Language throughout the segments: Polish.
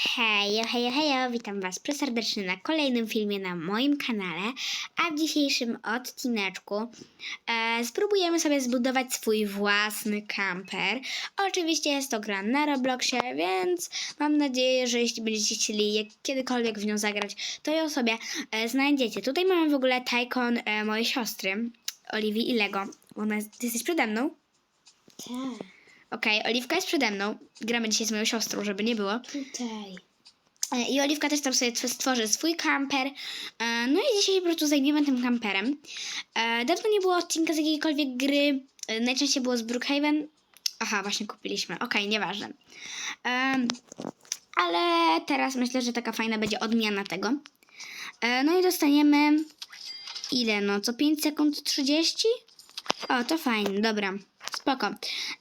Hejo, hejo, hejo, witam Was preserdecznie na kolejnym filmie na moim kanale, a w dzisiejszym odcineczku e, spróbujemy sobie zbudować swój własny kamper. Oczywiście jest to gra na Robloxie, więc mam nadzieję, że jeśli będziecie chcieli kiedykolwiek w nią zagrać, to ją sobie e, znajdziecie. Tutaj mamy w ogóle tajkon e, mojej siostry, Oliwii i Lego. Ona ty jesteś przede mną? Tak, Okej, Oliwka jest przede mną. Gramy dzisiaj z moją siostrą, żeby nie było. tutaj. E, I Oliwka też tam sobie tw- stworzy swój kamper. E, No i dzisiaj się po prostu zajmiemy tym kamperem. E, Dawno nie było odcinka z jakiejkolwiek gry. E, Najczęściej było z Brookhaven. Aha, właśnie kupiliśmy. Okej, nieważne. Em, Ale teraz myślę, że taka fajna będzie odmiana tego. E, No i dostaniemy ile? No, co 5 sekund 30? O, to fajnie, dobra. Spoko.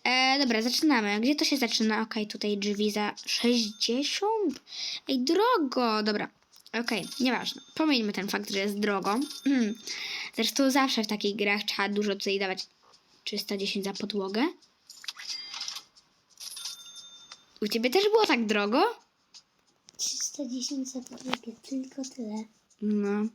E, dobra, zaczynamy. Gdzie to się zaczyna? Okej, tutaj drzwi za 60? Ej, drogo! Dobra. Okej, nieważne. Pomijmy ten fakt, że jest drogo. Zresztą zawsze w takich grach trzeba dużo tutaj dawać 310 za podłogę. U ciebie też było tak drogo? 310 za podłogę, tylko tyle. No.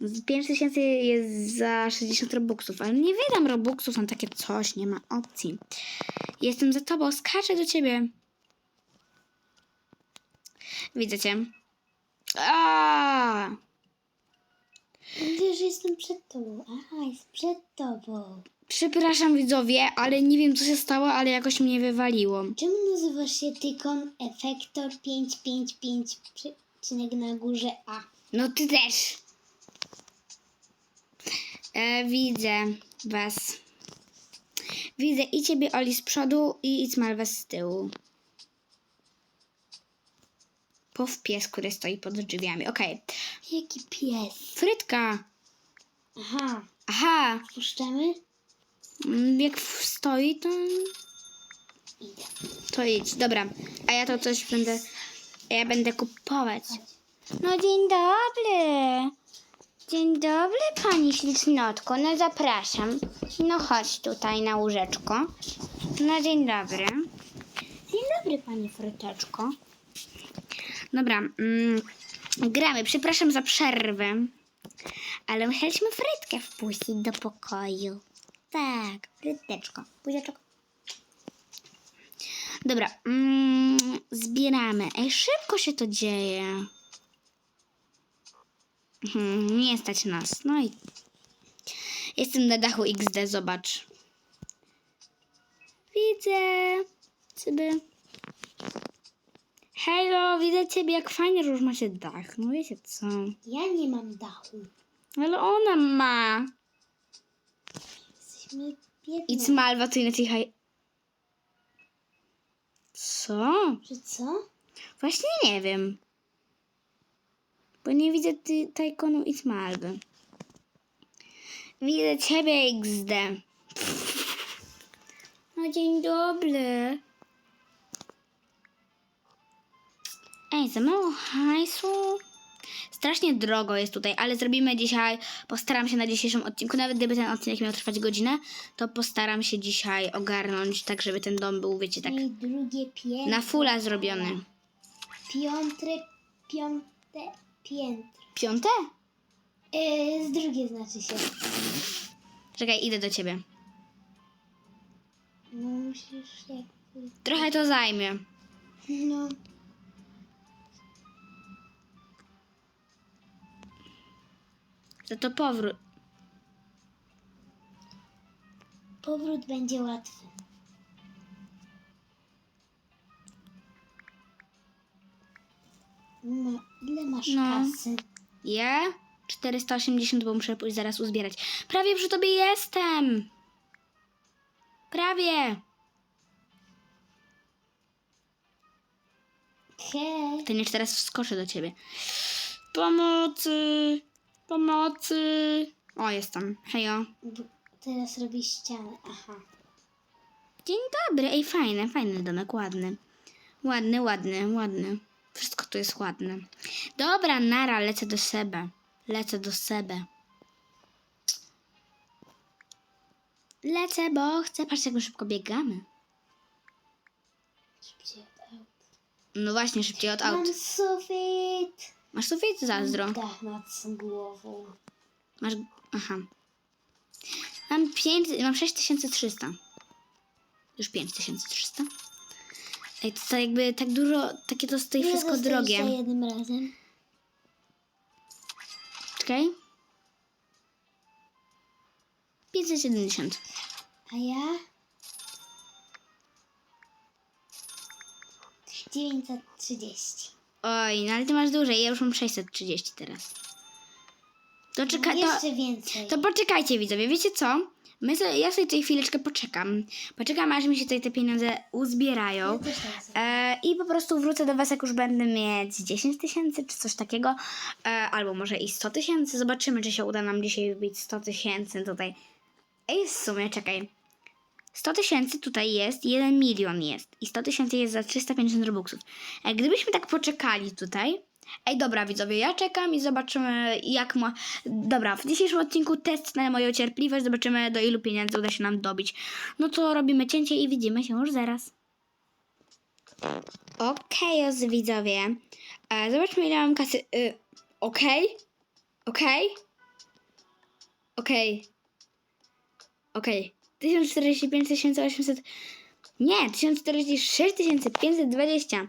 Z 5000 jest za 60 robuxów, ale nie wydam robuxów na takie coś, nie ma opcji. Jestem za tobą, skaczę do ciebie. Widzę cię. Aaaa! Mówię, że jestem przed tobą. Aha, jest przed tobą. Przepraszam widzowie, ale nie wiem co się stało, ale jakoś mnie wywaliło. Czemu nazywasz się Tykon Efektor 555 przecinek na górze A? No ty też. E, widzę was. Widzę i ciebie Oli z przodu i Icmalwę z tyłu. Pow pies, który stoi pod drzwiami. Okej. Jaki pies? Frytka. Aha, Aha. puszczamy? Mm, Jak w- stoi, to... Idę. To idź. Dobra. A ja to coś będę... Ja będę kupować. No dzień dobry. Dzień dobry pani ślicznotko. No zapraszam. No chodź tutaj na łóżeczko. No dzień dobry. Dzień dobry pani fryteczko. Dobra. Mm, gramy. Przepraszam za przerwę. Ale musieliśmy frytkę wpuścić do pokoju. Tak, fryteczko. Buziaczek. Dobra, mm, zbieramy. Ej, szybko się to dzieje. Mhm, nie stać nas. No i jestem na dachu XD, zobacz. Widzę ciebie. Halo, widzę ciebie, jak fajnie, że już macie dach. No wiecie co? Ja nie mam dachu. Ale ona ma. Jesteśmy biedne. I Malwa tu inaczej haj... Co? Że co? Właśnie nie wiem. Bo nie widzę ty, Tajkonu i Malwy. Widzę ciebie XD. No dzień dobry. Ej, za mało hajsu. Strasznie drogo jest tutaj, ale zrobimy dzisiaj, postaram się na dzisiejszym odcinku, nawet gdyby ten odcinek miał trwać godzinę, to postaram się dzisiaj ogarnąć tak, żeby ten dom był, wiecie, tak I drugie piętro. na fulla zrobiony. Piątre, piąte, piętro. Piąte? Yy, z drugie znaczy się. Czekaj, idę do ciebie. No musisz jakby... Trochę to zajmie. No. Za to powrót. Powrót będzie łatwy. Ile masz No. kasy? Ja? 480, bo muszę pójść zaraz uzbierać. Prawie przy tobie jestem. Prawie. Hej. To nie teraz wskoczę do ciebie. Pomocy. Pomocy. O, jestem. Hejo. Bo teraz robię ścianę. Aha. Dzień dobry. Ej, fajny, fajny domek, ładny. Ładny, ładny, ładny. Wszystko tu jest ładne. Dobra, nara, lecę do sebe. Lecę do sebe. Lecę, bo chcę. Patrzcie, jak my szybko biegamy. Szybciej od aut. No właśnie, szybciej od aut. Mam sufit. Masz sufit? Zazdro. Dach nad głową. Masz... Aha. Mam 5... Mam 6300. Już 5300. Ej, to, to jakby tak dużo... Takie to stoi Ile wszystko drogie. za jednym razem? Czekaj. 570. A ja? 930. Oj, no ale ty masz dłużej. Ja już mam 630 teraz. To czekaj... To... Jeszcze więcej. To poczekajcie widzowie, wiecie co? My sobie, ja sobie tutaj chwileczkę poczekam. Poczekam aż mi się tutaj te pieniądze uzbierają. Tak. E, I po prostu wrócę do Was, jak już będę mieć 10 tysięcy czy coś takiego. E, albo może i 100 tysięcy. Zobaczymy, czy się uda nam dzisiaj wbić 100 tysięcy tutaj. Ej, w sumie, czekaj. 100 tysięcy tutaj jest, 1 milion jest. I 100 tysięcy jest za 350 robuxów. E, gdybyśmy tak poczekali tutaj. Ej, dobra, widzowie, ja czekam i zobaczymy, jak ma. Dobra, w dzisiejszym odcinku test na moją cierpliwość. Zobaczymy, do ilu pieniędzy uda się nam dobić. No to robimy cięcie i widzimy się już zaraz. Okej, okay, widzowie. E, zobaczmy, ile mam kasy. Y, Okej? Okej? Okej. Okej. 1045 800. Nie, 1046 520.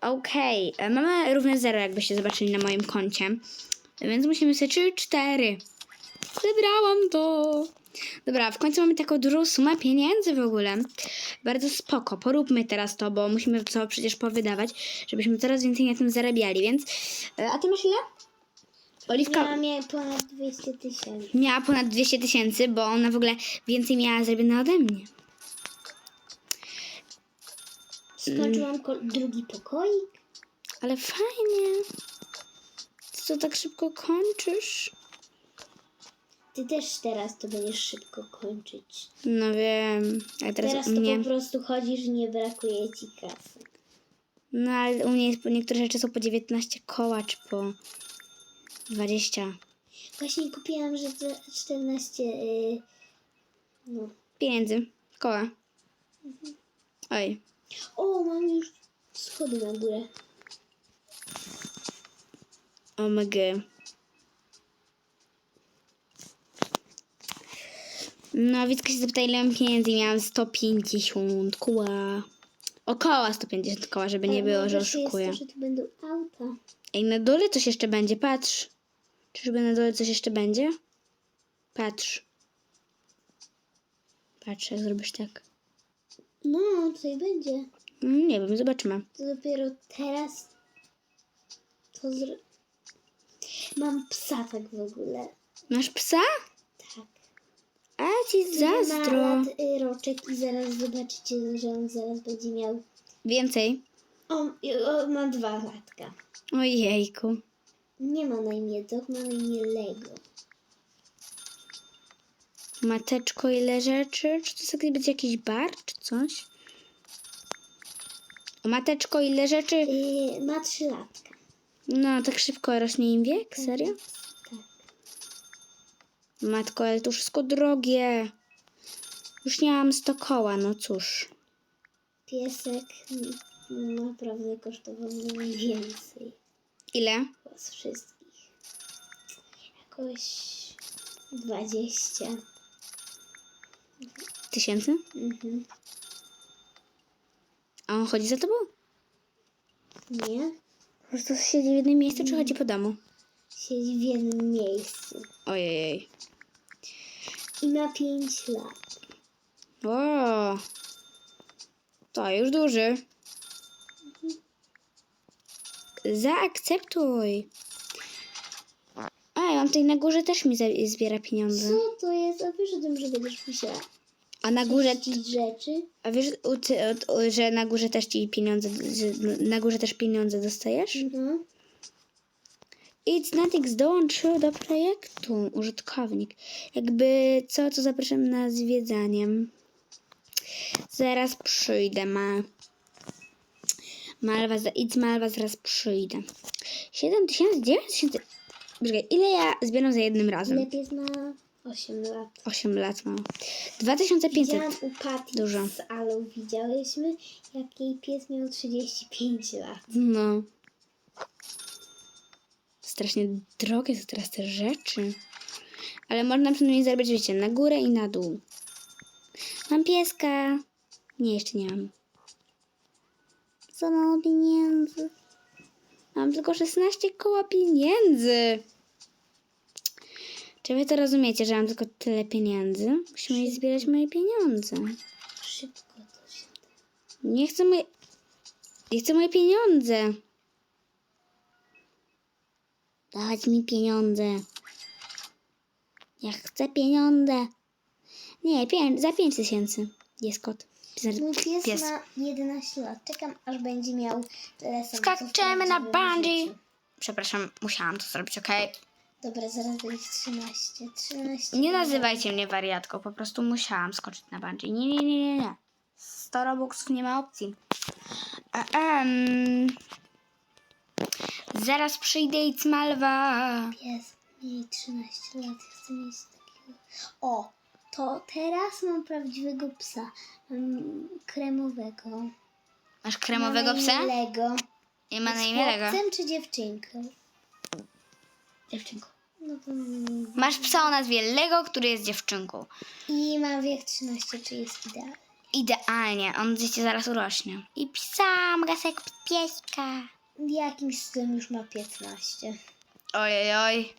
Okej. e, Mamy równe zero, jakbyście zobaczyli na moim koncie. Więc musimy sobie 3, 4. Zebrałam to. Dobra, w końcu mamy taką dużą sumę pieniędzy w ogóle. Bardzo spoko. Poróbmy teraz to, bo musimy to przecież powydawać, żebyśmy coraz więcej na tym zarabiali, więc... e, A ty masz ile? Oliwka Ja miałem ponad 200 tysięcy. miała ponad 200 tysięcy, bo ona w ogóle więcej miała zrobione ode mnie. Skończyłam ko- drugi pokoik. Ale fajnie. To tak szybko kończysz? Ty też teraz to będziesz szybko kończyć. No wiem. A teraz, Teraz to mnie... po prostu chodzisz i nie brakuje ci kasy. No ale u mnie jest, niektóre rzeczy są po 19 koła, czy po 20. Właśnie kupiłam, że te 14. Yy, no. Pieniędzy. Koła. Oj. O, mam już schody na górę. OMG. No, Wicka się zapyta, ile mam pieniędzy miałam 150 koła. Około 150 koła, żeby nie było, że oszukuję. Jest to, że tu będą auta. Ej, na dole coś jeszcze będzie, patrz. Czyżby na dole coś jeszcze będzie? Patrz. Patrz, jak zrobisz tak. No, tutaj będzie. Mm, Nie wiem, zobaczymy. To dopiero teraz to zro... Mam psa tak w ogóle. Masz psa? Tak. A, ci Ma zazdro. lat y, roczek i zaraz zobaczycie, że on zaraz będzie miał... Więcej. On, on ma dwa latka. Ojejku. Nie ma na imię Dog, ma na imię Lego. Mateczko, ile rzeczy? Czy to sobie będzie jakiś bar, czy coś? Mateczko, ile rzeczy? Y, ma trzy latka. No, tak szybko rośnie im wiek? Serio? Tak. Matko, ale to wszystko drogie. Już nie mam 100 koła, no cóż. Piesek naprawdę kosztował najwięcej. Ile? Z wszystkich. Jakoś 20. Tysięcy? Mhm. A on chodzi za tobą? Nie? Po prostu siedzi w jednym miejscu, czy chodzi po domu? Siedzi w jednym miejscu. Ojej. I ma 5 lat. O, to już duży. Zaakceptuj. A, ja mam tutaj na górze też mi za- zbiera pieniądze. Co to jest? A wiesz o tym, że będziesz musiała A na górze, czyścić rzeczy? a wiesz, u, ty, o- że na górze też ci pieniądze, że na górze też pieniądze dostajesz? No. It's dołączył do projektu użytkownik. Jakby co, to zapraszam na zwiedzanie. Zaraz przyjdę, ma. Malwa, za- idź Malwa, zaraz przyjdę. 7 tysięcy, 9 tysięcy. Poczekaj, ile ja zbieram za jednym razem? Lepiej zna 8 lat. 8 lat mam. 2500. Widziałam u Patty Dużo. z Alą, widziałyśmy, jak jej pies miał 35 lat. No. Strasznie drogie są teraz te rzeczy. Ale można przynajmniej zrobić, wiecie, na górę i na dół. Mam pieska. Nie, jeszcze nie mam. Za mało pieniędzy. Mam tylko 16 koła pieniędzy. Czy wy to rozumiecie, że mam tylko tyle pieniędzy? Musimy zbierać moje pieniądze. Szybko to się Nie chcę moje... Nie chcę moje pieniądze. Dać mi pieniądze. Ja chcę pieniądze. Nie, pię- za pięć tysięcy jest kot. Mój pies, pies. ma 11 lat. Czekam, aż będzie miał tyle Skaczemy na bungee. Przepraszam, musiałam to zrobić, okej? Dobra, zaraz będzie 13. 13 Nie nazywajcie mnie wariatką, po prostu musiałam skoczyć na bungee. Nie, nie, nie, nie, nie. 100 robuxów nie ma opcji. A, em. Zaraz przyjdę i cmalwa. Pies, miej 13 lat. Chcę mieć takiego. O, to teraz mam prawdziwego psa. Mam kremowego. Masz kremowego psa? Lego. I ma na imię Lego. chłopcem czy dziewczynką? Dziewczynką. No to... Masz psa o nazwie Lego, który jest dziewczynką. I mam wiek 13, czy jest idealny. Idealnie, on dzieci zaraz urośnie. I psa, kupić pieska. Jakimś cudem już ma 15. Ojej, oj.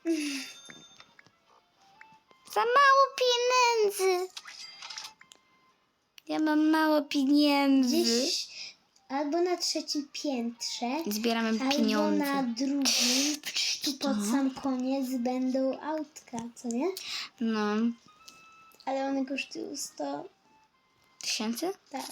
Za mało pieniędzy. Ja mam mało pieniędzy. Gdzieś albo na trzecim piętrze, Zbieramy albo pieniądze. na drugim, tu pod sam koniec będą autka, co nie? No, Ale one kosztują 100, tysięcy? tak.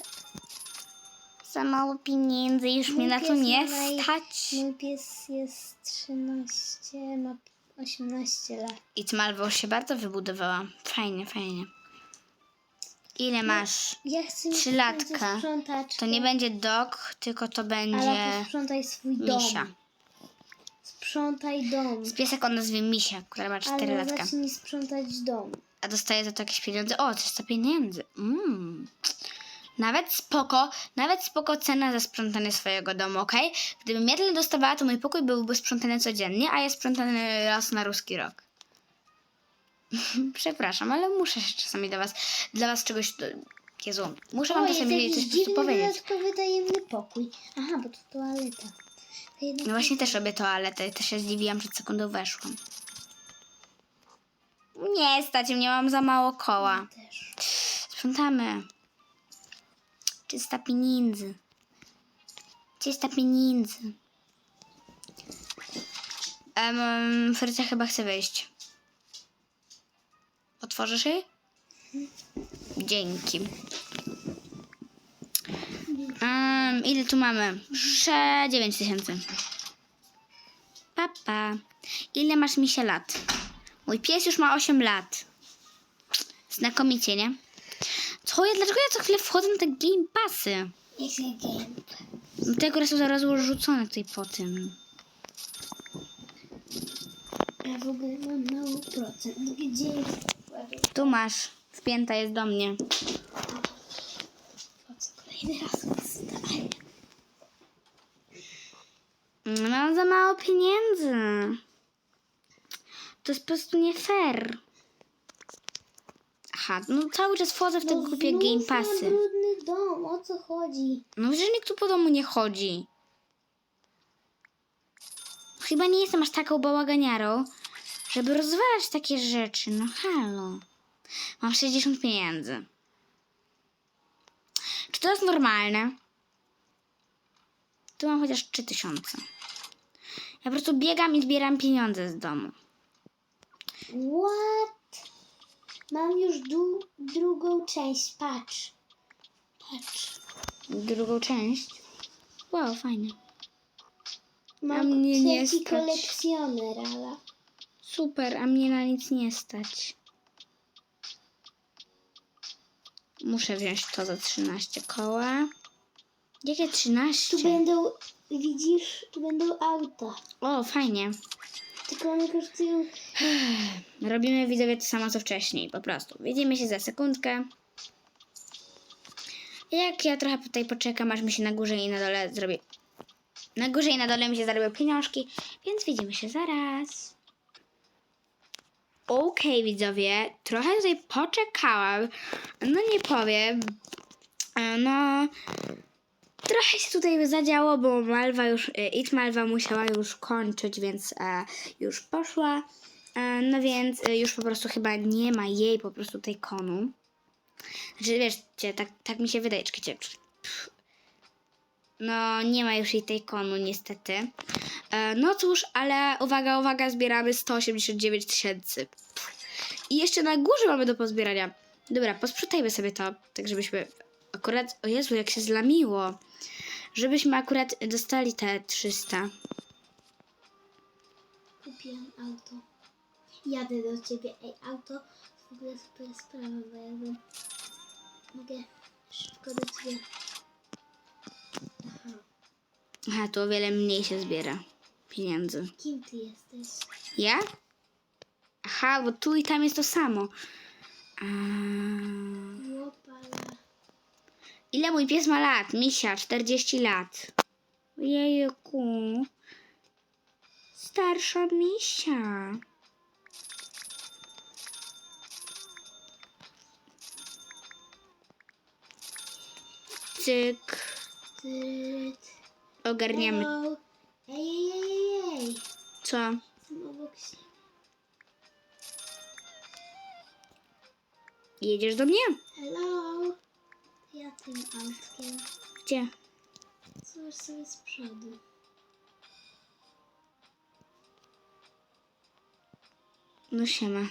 Za mało pieniędzy, już Mój mnie na to nie naj- stać. Mój pies jest 13, ma 18 lat. I Malwo się bardzo wybudowała. Fajnie, fajnie. Ile masz? Ja chcę mieć Trzylatka. sprzątaczkę. To nie będzie dog, tylko to Ale będzie posprzątaj swój dom. misia. Sprzątaj dom. Z piesek o nazwie Misia, która ma 4 Ale latka. zacznij sprzątać dom. A dostaje za to jakieś pieniądze. O, 300 pieniędzy. Mm. Nawet spoko, nawet spoko cena za sprzątanie swojego domu, okej? Gdybym ja tyle dostawała, to mój pokój byłby sprzątany codziennie, a jest sprzątany raz na ruski rok. Przepraszam, ale muszę się czasami do was, dla was czegoś, do... Jezu, muszę wam czasami coś po prostu powiedzieć. dodatkowy, tajemny pokój. Aha, bo to toaleta. Jednak No właśnie też robię toaletę, też się zdziwiłam, przed sekundą weszłam. Nie, stać mnie, mam za mało koła. też. Sprzątamy. Czysta pieniędzy. Czysta pieniędzy. Um, Frycia chyba chce wyjść. Otworzysz jej? Dzięki. Ile tu mamy? Sze 9 tysięcy. Papa. Ile masz mi się lat? Mój pies już ma 8 lat. Znakomicie, nie? Co ja, dlaczego ja co chwilę wchodzę na te game passy? Jakie game. No te akurat są zaraz rzucone tutaj po tym. Ja w ogóle mam mało procent. Gdzie jest? Tu masz. Wpięta jest do mnie. Po co kolejny raz wstaję? No, Mam za mało pieniędzy. To jest po prostu nie fair. Aha, no cały czas wchodzę w te głupie znów game mam passy. brudny dom, o co chodzi? No przecież nikt tu po domu nie chodzi. Chyba nie jestem aż taką bałaganiarą, żeby rozwalać takie rzeczy. No halo. Mam 60 pieniędzy. Czy to jest normalne? Tu mam chociaż 3000. Ja po prostu biegam i zbieram pieniądze z domu. What? Mam już drugą część, patrz. Patrz. Drugą część. Wow, fajnie. Mam mnie nie stać. kolekcjoner, ale... Super, a mnie na nic nie stać. Muszę wziąć to za 13 koła. Jakie 13? Tu będą, widzisz, tu będą auta. O, fajnie. Tylko one kosztują... Robimy widzowie to samo co wcześniej, po prostu. Widzimy się za sekundkę. Jak ja trochę tutaj poczekam, aż mi się na górze i na dole zrobi. Na górze i na dole mi się zrobią pieniążki, więc widzimy się zaraz. Okej, widzowie, trochę tutaj poczekałam. No nie powiem. E, No, trochę się tutaj zadziało, bo Malwa już, e, It Malwa musiała już kończyć, więc e, już poszła. E, no więc e, już po prostu chyba nie ma jej po prostu tej konu. Znaczy wiecie, tak, tak mi się wydaje, czekajcie. No nie ma już jej tej konu niestety. E, no cóż, ale uwaga, uwaga, zbieramy 189 tysięcy. I jeszcze na górze mamy do pozbierania. Dobra, posprzątajmy sobie to, tak żebyśmy akurat, o Jezu, jak się zlamiło. Żebyśmy akurat dostali te 300. Kupiłam auto. Jadę do ciebie. Ej, auto to w ogóle super sprawa, bo jakby mogę szybko do ciebie. Aha. Aha, tu o wiele mniej się zbiera pieniędzy. Kim ty jesteś? Ja? Aha, bo tu i tam jest to samo. A... Łopala. Ile mój pies ma lat? Misia, 40 lat. Jejku. Starsza misia. Cyk. Ogarniamy. Ej, ej, ej. Co? Jedziesz do mnie? Hello. Tym autkiem. Gdzie? Zobacz sobie z przodu. No siema.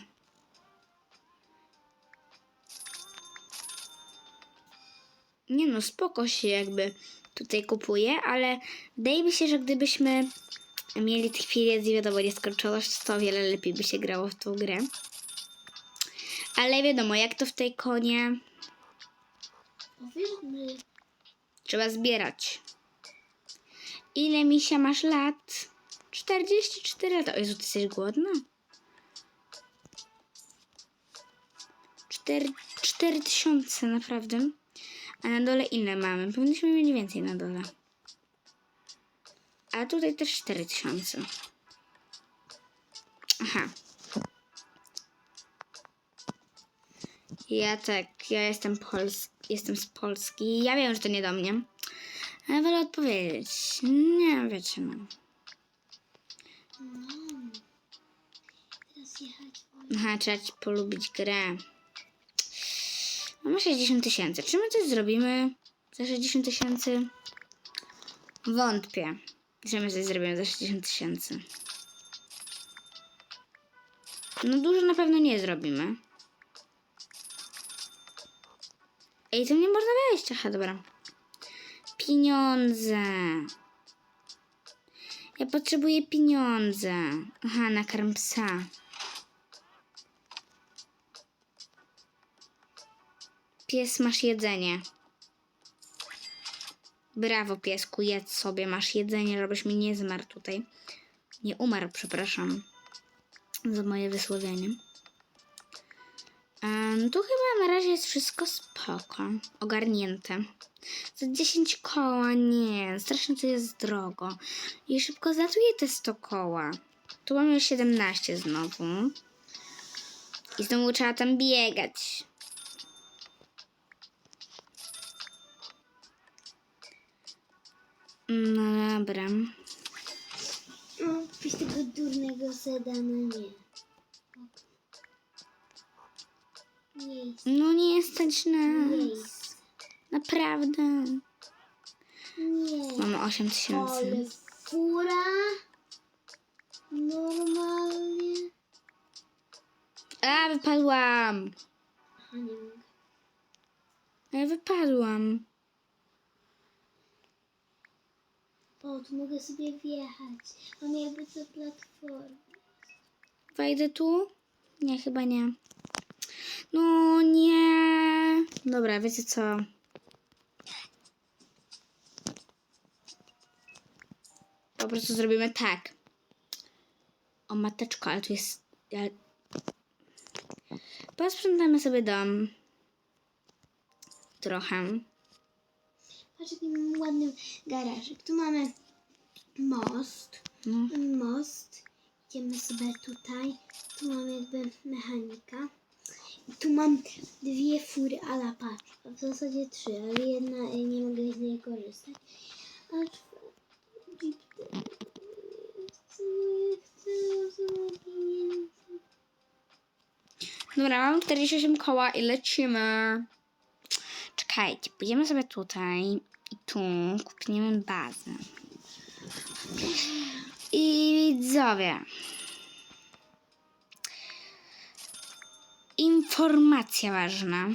Nie no, spoko się jakby tutaj kupuje, ale wydaje mi się, że gdybyśmy mieli tych pieniędzy, wiadomo, nieskończoność, to o wiele lepiej by się grało w tą grę. Ale wiadomo, jak to w tej konie, trzeba zbierać. Ile misia masz lat? 44 lata. O Jezu, ty jesteś głodna? 4, 4 tysiące, naprawdę. A na dole ile mamy? Powinniśmy mieć więcej na dole. A tutaj też 4 tysiące. Aha. Ja tak, ja jestem Pols jestem z Polski. Ja wiem, że to nie do mnie. Ale wolę odpowiedzieć. Nie, wiecie, no. Aha, trzeba ci polubić grę. Mamy 60 tysięcy. Czy my coś zrobimy za 60 tysięcy? Wątpię, że my coś zrobimy za 60 tysięcy. No dużo na pewno nie zrobimy. Ej, to nie można wejść. Aha, dobra. Pieniądze. Ja potrzebuję pieniądze. Aha, nakarm psa. Pies, masz jedzenie. Brawo, piesku, jedz sobie, masz jedzenie, żebyś mi nie zmarł tutaj. Nie umarł, przepraszam za moje wysłowienie. Um, tu chyba na razie jest wszystko spoko, ogarnięte. Za 10 koła, nie, strasznie to jest drogo. I szybko zatuję te 100 koła. Tu mamy już 17 znowu. I znowu trzeba tam biegać. No dobra. No, kupić tego durnego sedana, nie. No nie stać nas. miejsce. Naprawdę. Nie. Mamy 8 tysięcy. Fura. Normalnie. A, wypadłam. Aha, nie mogę. Ja wypadłam. O, tu mogę sobie wjechać. Mam jakby co platformę. Wejdę tu? Nie, chyba nie. No nie. Dobra, wiecie co? Po prostu zrobimy tak. O mateczko, ale tu jest... Ale... Posprzątamy sobie dom. Trochę. Patrz, jaki mamy ładny garażyk. Tu mamy most. No. Most. Idziemy sobie tutaj. Tu mamy jakby mechanika. Tu mam dwie fury, ale patrz. W zasadzie trzy, ale jedna e, nie mogę z niej korzystać. A. Dobra, mam 48 koła i lecimy. Czekajcie, pójdziemy sobie tutaj i tu kupimy bazę. I widzowie. Informacja ważna.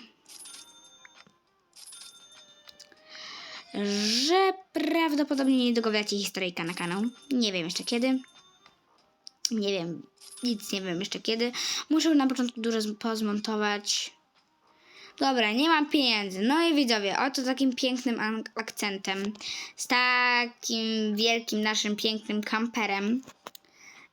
Że prawdopodobnie niedługo wleci historyjka na kanał. Nie wiem jeszcze kiedy. Nie wiem, nic nie wiem jeszcze kiedy. Muszę na początku dużo pozmontować. Dobra, nie mam pieniędzy. No i widzowie, oto takim pięknym akcentem, z takim wielkim naszym pięknym kamperem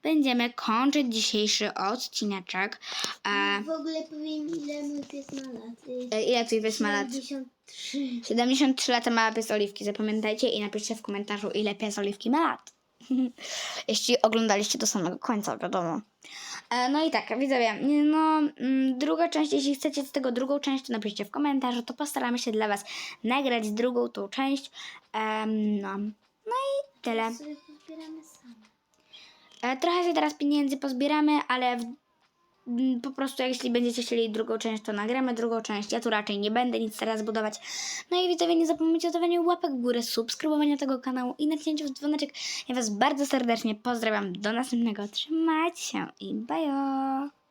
będziemy kończyć dzisiejszy odcineczek. A, W ogóle powiem, ile mój pies ma lat. Y, e, ile twój pies ma lat? 73. 73 lata ma pies Oliwki, zapamiętajcie i napiszcie w komentarzu, ile pies Oliwki ma lat. Jeśli oglądaliście do samego końca, wiadomo. E, No i tak, widzowie, no mm, druga część, jeśli chcecie z tego drugą część, to napiszcie w komentarzu, to postaramy się dla Was nagrać drugą tą część. Em, no. no i tyle. sobie same. E, Trochę sobie teraz pieniędzy pozbieramy, ale w, m, po prostu jeśli będziecie chcieli drugą część, to nagramy drugą część. Ja tu raczej nie będę nic teraz budować. No i widzowie, nie zapomnijcie o dawania łapek w górę, subskrybowania tego kanału i naciśnięcia w dzwoneczek. Ja Was bardzo serdecznie pozdrawiam. Do następnego. Trzymajcie się i bye!